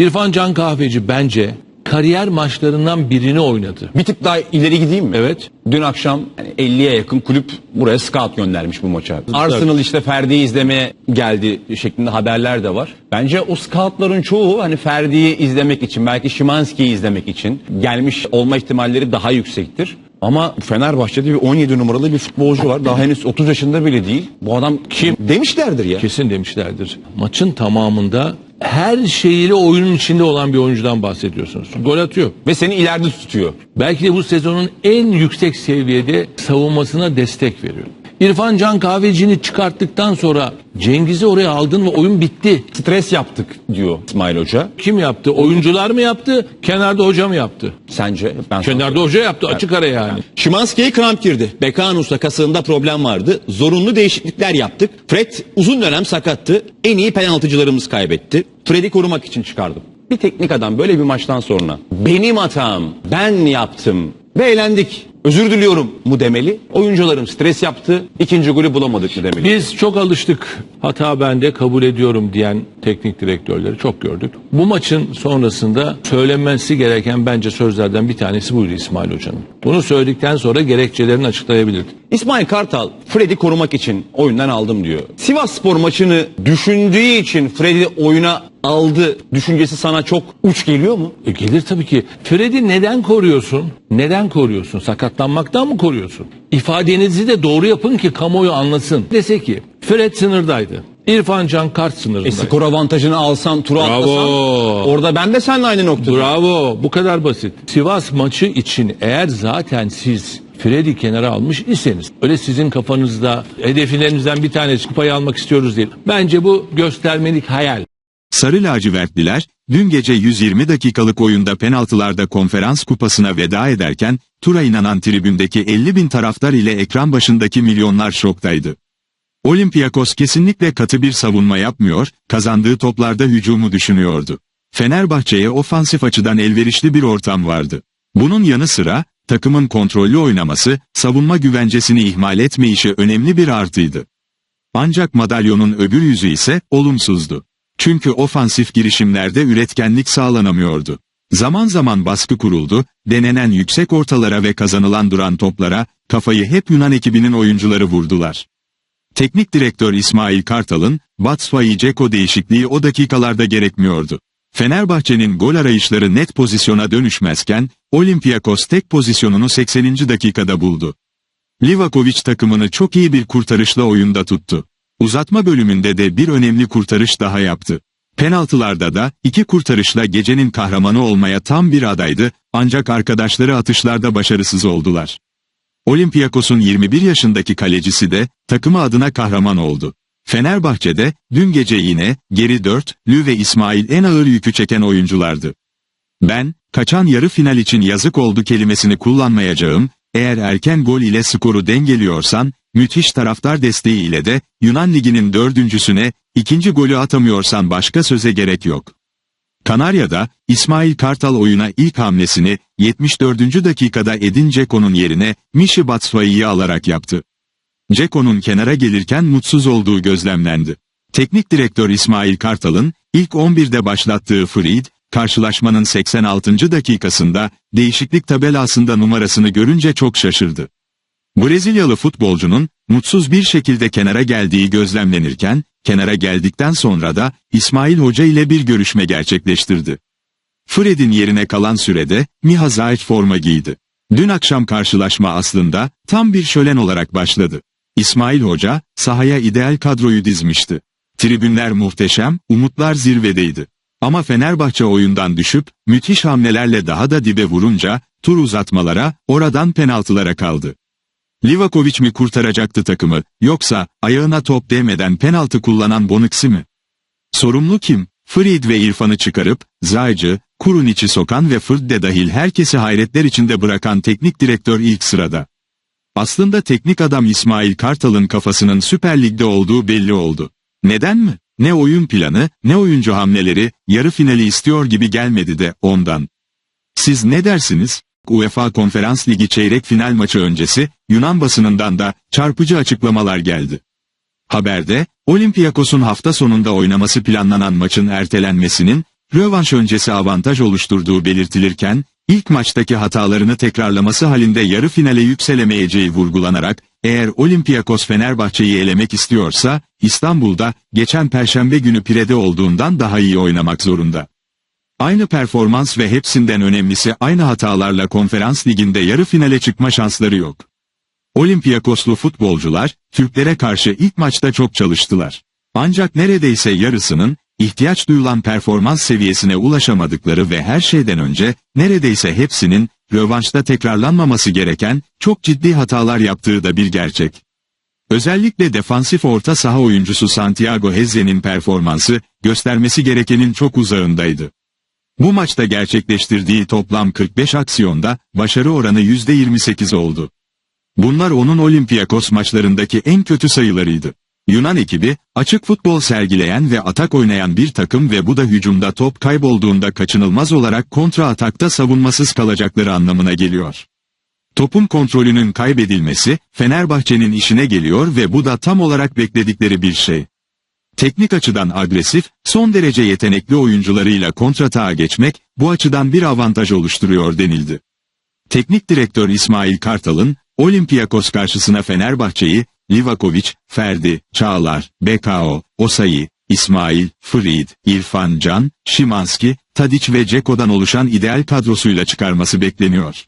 İrfan Can Kahveci bence kariyer maçlarından birini oynadı. Bir tık daha ileri gideyim mi? Evet. Dün akşam yani 50'ye yakın kulüp buraya scout göndermiş bu maça. Arsenal işte Ferdi'yi izlemeye geldi şeklinde haberler de var. Bence o scoutların çoğu hani Ferdi'yi izlemek için belki Şimanski'yi izlemek için gelmiş olma ihtimalleri daha yüksektir. Ama Fenerbahçe'de bir 17 numaralı bir futbolcu var. Daha henüz 30 yaşında bile değil. Bu adam kim? Demişlerdir ya. Kesin demişlerdir. Maçın tamamında her şeyiyle oyunun içinde olan bir oyuncudan bahsediyorsunuz. Gol atıyor. Ve seni ileride tutuyor. Belki de bu sezonun en yüksek seviyede savunmasına destek veriyor. İrfan Can Kahveci'ni çıkarttıktan sonra Cengiz'i oraya aldın ve oyun bitti. Stres yaptık diyor İsmail Hoca. Kim yaptı? Oyuncular mı yaptı? Kenarda hoca mı yaptı? Sence? Ben sana- Kenarda hoca yaptı açık ara yani. Şimanski'ye kramp girdi. Bekanus'la kasığında problem vardı. Zorunlu değişiklikler yaptık. Fred uzun dönem sakattı. En iyi penaltıcılarımız kaybetti. Fred'i korumak için çıkardım. Bir teknik adam böyle bir maçtan sonra benim hatam, ben yaptım ve eğlendik. Özür diliyorum mu demeli. Oyuncularım stres yaptı. ikinci golü bulamadık mı demeli. Biz çok alıştık. Hata bende kabul ediyorum diyen teknik direktörleri çok gördük. Bu maçın sonrasında söylenmesi gereken bence sözlerden bir tanesi buydu İsmail Hoca'nın. Bunu söyledikten sonra gerekçelerini açıklayabilirdi. İsmail Kartal Fred'i korumak için oyundan aldım diyor. Sivas Spor maçını düşündüğü için Fred'i oyuna aldı düşüncesi sana çok uç geliyor mu? E gelir tabii ki. Fred'i neden koruyorsun? Neden koruyorsun? Sakatlanmaktan mı koruyorsun? İfadenizi de doğru yapın ki kamuoyu anlasın. Dese ki Fred sınırdaydı. İrfan Can kart E sınırındaydı. skor avantajını alsan, turu Bravo. atlasan orada ben de seninle aynı noktada. Bravo. Bu kadar basit. Sivas maçı için eğer zaten siz Fred'i kenara almış iseniz öyle sizin kafanızda hedeflerinizden bir tanesi kupayı almak istiyoruz değil. Bence bu göstermelik hayal. Sarı lacivertliler, dün gece 120 dakikalık oyunda penaltılarda konferans kupasına veda ederken, tura inanan tribündeki 50 bin taraftar ile ekran başındaki milyonlar şoktaydı. Olympiakos kesinlikle katı bir savunma yapmıyor, kazandığı toplarda hücumu düşünüyordu. Fenerbahçe'ye ofansif açıdan elverişli bir ortam vardı. Bunun yanı sıra, takımın kontrollü oynaması, savunma güvencesini ihmal etmeyişi önemli bir artıydı. Ancak madalyonun öbür yüzü ise olumsuzdu. Çünkü ofansif girişimlerde üretkenlik sağlanamıyordu. Zaman zaman baskı kuruldu, denenen yüksek ortalara ve kazanılan duran toplara, kafayı hep Yunan ekibinin oyuncuları vurdular. Teknik direktör İsmail Kartal'ın, Batshuayi Ceko değişikliği o dakikalarda gerekmiyordu. Fenerbahçe'nin gol arayışları net pozisyona dönüşmezken, Olympiakos tek pozisyonunu 80. dakikada buldu. Livakovic takımını çok iyi bir kurtarışla oyunda tuttu. Uzatma bölümünde de bir önemli kurtarış daha yaptı. Penaltılarda da iki kurtarışla gecenin kahramanı olmaya tam bir adaydı ancak arkadaşları atışlarda başarısız oldular. Olympiakos'un 21 yaşındaki kalecisi de takımı adına kahraman oldu. Fenerbahçe'de dün gece yine geri 4, Lü ve İsmail en ağır yükü çeken oyunculardı. Ben, kaçan yarı final için yazık oldu kelimesini kullanmayacağım, eğer erken gol ile skoru dengeliyorsan, müthiş taraftar desteği ile de, Yunan Ligi'nin dördüncüsüne, ikinci golü atamıyorsan başka söze gerek yok. Kanarya'da, İsmail Kartal oyuna ilk hamlesini, 74. dakikada Edin Dzeko'nun yerine, Mişi Batshuayi'yi alarak yaptı. Ceko'nun kenara gelirken mutsuz olduğu gözlemlendi. Teknik direktör İsmail Kartal'ın ilk 11'de başlattığı Fried, karşılaşmanın 86. dakikasında değişiklik tabelasında numarasını görünce çok şaşırdı. Brezilyalı futbolcunun mutsuz bir şekilde kenara geldiği gözlemlenirken, kenara geldikten sonra da İsmail Hoca ile bir görüşme gerçekleştirdi. Fred'in yerine kalan sürede Miha Zayt forma giydi. Dün akşam karşılaşma aslında tam bir şölen olarak başladı. İsmail Hoca sahaya ideal kadroyu dizmişti. Tribünler muhteşem, umutlar zirvedeydi. Ama Fenerbahçe oyundan düşüp müthiş hamlelerle daha da dibe vurunca tur uzatmalara, oradan penaltılara kaldı. Livakovic mi kurtaracaktı takımı, yoksa ayağına top değmeden penaltı kullanan Bonucci mi? Sorumlu kim? Fried ve İrfan'ı çıkarıp, Zaycı, Kurunic'i sokan ve Fırd de dahil herkesi hayretler içinde bırakan teknik direktör ilk sırada. Aslında teknik adam İsmail Kartal'ın kafasının Süper Lig'de olduğu belli oldu. Neden mi? Ne oyun planı, ne oyuncu hamleleri, yarı finali istiyor gibi gelmedi de ondan. Siz ne dersiniz? UEFA Konferans Ligi çeyrek final maçı öncesi, Yunan basınından da çarpıcı açıklamalar geldi. Haberde, Olympiakos'un hafta sonunda oynaması planlanan maçın ertelenmesinin, rövanş öncesi avantaj oluşturduğu belirtilirken, ilk maçtaki hatalarını tekrarlaması halinde yarı finale yükselemeyeceği vurgulanarak, eğer Olympiakos Fenerbahçe'yi elemek istiyorsa, İstanbul'da, geçen perşembe günü Pire'de olduğundan daha iyi oynamak zorunda. Aynı performans ve hepsinden önemlisi aynı hatalarla konferans liginde yarı finale çıkma şansları yok. Olympiakoslu futbolcular, Türklere karşı ilk maçta çok çalıştılar. Ancak neredeyse yarısının, ihtiyaç duyulan performans seviyesine ulaşamadıkları ve her şeyden önce, neredeyse hepsinin, rövanşta tekrarlanmaması gereken, çok ciddi hatalar yaptığı da bir gerçek. Özellikle defansif orta saha oyuncusu Santiago Hezze'nin performansı, göstermesi gerekenin çok uzağındaydı. Bu maçta gerçekleştirdiği toplam 45 aksiyonda, başarı oranı %28 oldu. Bunlar onun Olympiakos maçlarındaki en kötü sayılarıydı. Yunan ekibi, açık futbol sergileyen ve atak oynayan bir takım ve bu da hücumda top kaybolduğunda kaçınılmaz olarak kontra atakta savunmasız kalacakları anlamına geliyor. Topun kontrolünün kaybedilmesi, Fenerbahçe'nin işine geliyor ve bu da tam olarak bekledikleri bir şey. Teknik açıdan agresif, son derece yetenekli oyuncularıyla kontratağa geçmek, bu açıdan bir avantaj oluşturuyor denildi. Teknik direktör İsmail Kartal'ın, Olympiakos karşısına Fenerbahçe'yi, Livakovic, Ferdi, Çağlar, BKO, Osayi, İsmail, Frid, İrfan Can, Şimanski, Tadic ve Ceko'dan oluşan ideal kadrosuyla çıkarması bekleniyor.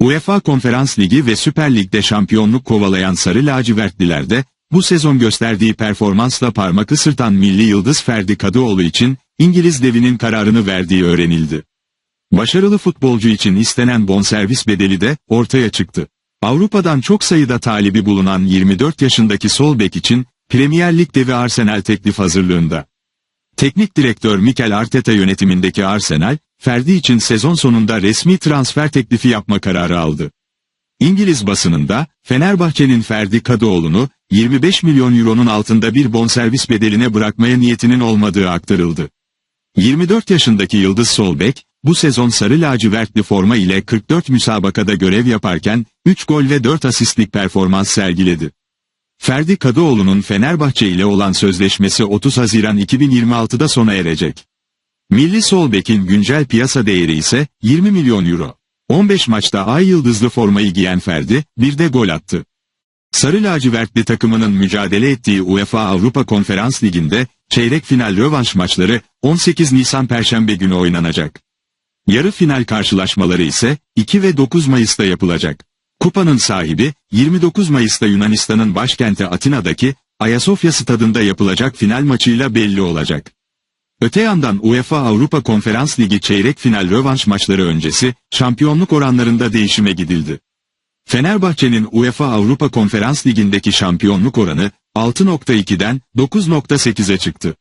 UEFA Konferans Ligi ve Süper Lig'de şampiyonluk kovalayan Sarı Lacivertliler de, bu sezon gösterdiği performansla parmak ısırtan milli yıldız Ferdi Kadıoğlu için, İngiliz devinin kararını verdiği öğrenildi. Başarılı futbolcu için istenen bonservis bedeli de ortaya çıktı. Avrupa'dan çok sayıda talibi bulunan 24 yaşındaki sol bek için Premier Lig devi Arsenal teklif hazırlığında. Teknik direktör Mikel Arteta yönetimindeki Arsenal, Ferdi için sezon sonunda resmi transfer teklifi yapma kararı aldı. İngiliz basınında Fenerbahçe'nin Ferdi Kadıoğlu'nu 25 milyon euronun altında bir bonservis bedeline bırakmaya niyetinin olmadığı aktarıldı. 24 yaşındaki Yıldız Solbek, bu sezon sarı lacivertli forma ile 44 müsabakada görev yaparken 3 gol ve 4 asistlik performans sergiledi. Ferdi Kadıoğlu'nun Fenerbahçe ile olan sözleşmesi 30 Haziran 2026'da sona erecek. Milli Solbek'in güncel piyasa değeri ise 20 milyon euro. 15 maçta ay yıldızlı formayı giyen Ferdi, bir de gol attı. Sarı lacivertli takımının mücadele ettiği UEFA Avrupa Konferans Ligi'nde çeyrek final rövanş maçları 18 Nisan Perşembe günü oynanacak. Yarı final karşılaşmaları ise 2 ve 9 Mayıs'ta yapılacak. Kupanın sahibi 29 Mayıs'ta Yunanistan'ın başkenti Atina'daki Ayasofya stadında yapılacak final maçıyla belli olacak. Öte yandan UEFA Avrupa Konferans Ligi çeyrek final rövanş maçları öncesi şampiyonluk oranlarında değişime gidildi. Fenerbahçe'nin UEFA Avrupa Konferans Ligi'ndeki şampiyonluk oranı 6.2'den 9.8'e çıktı.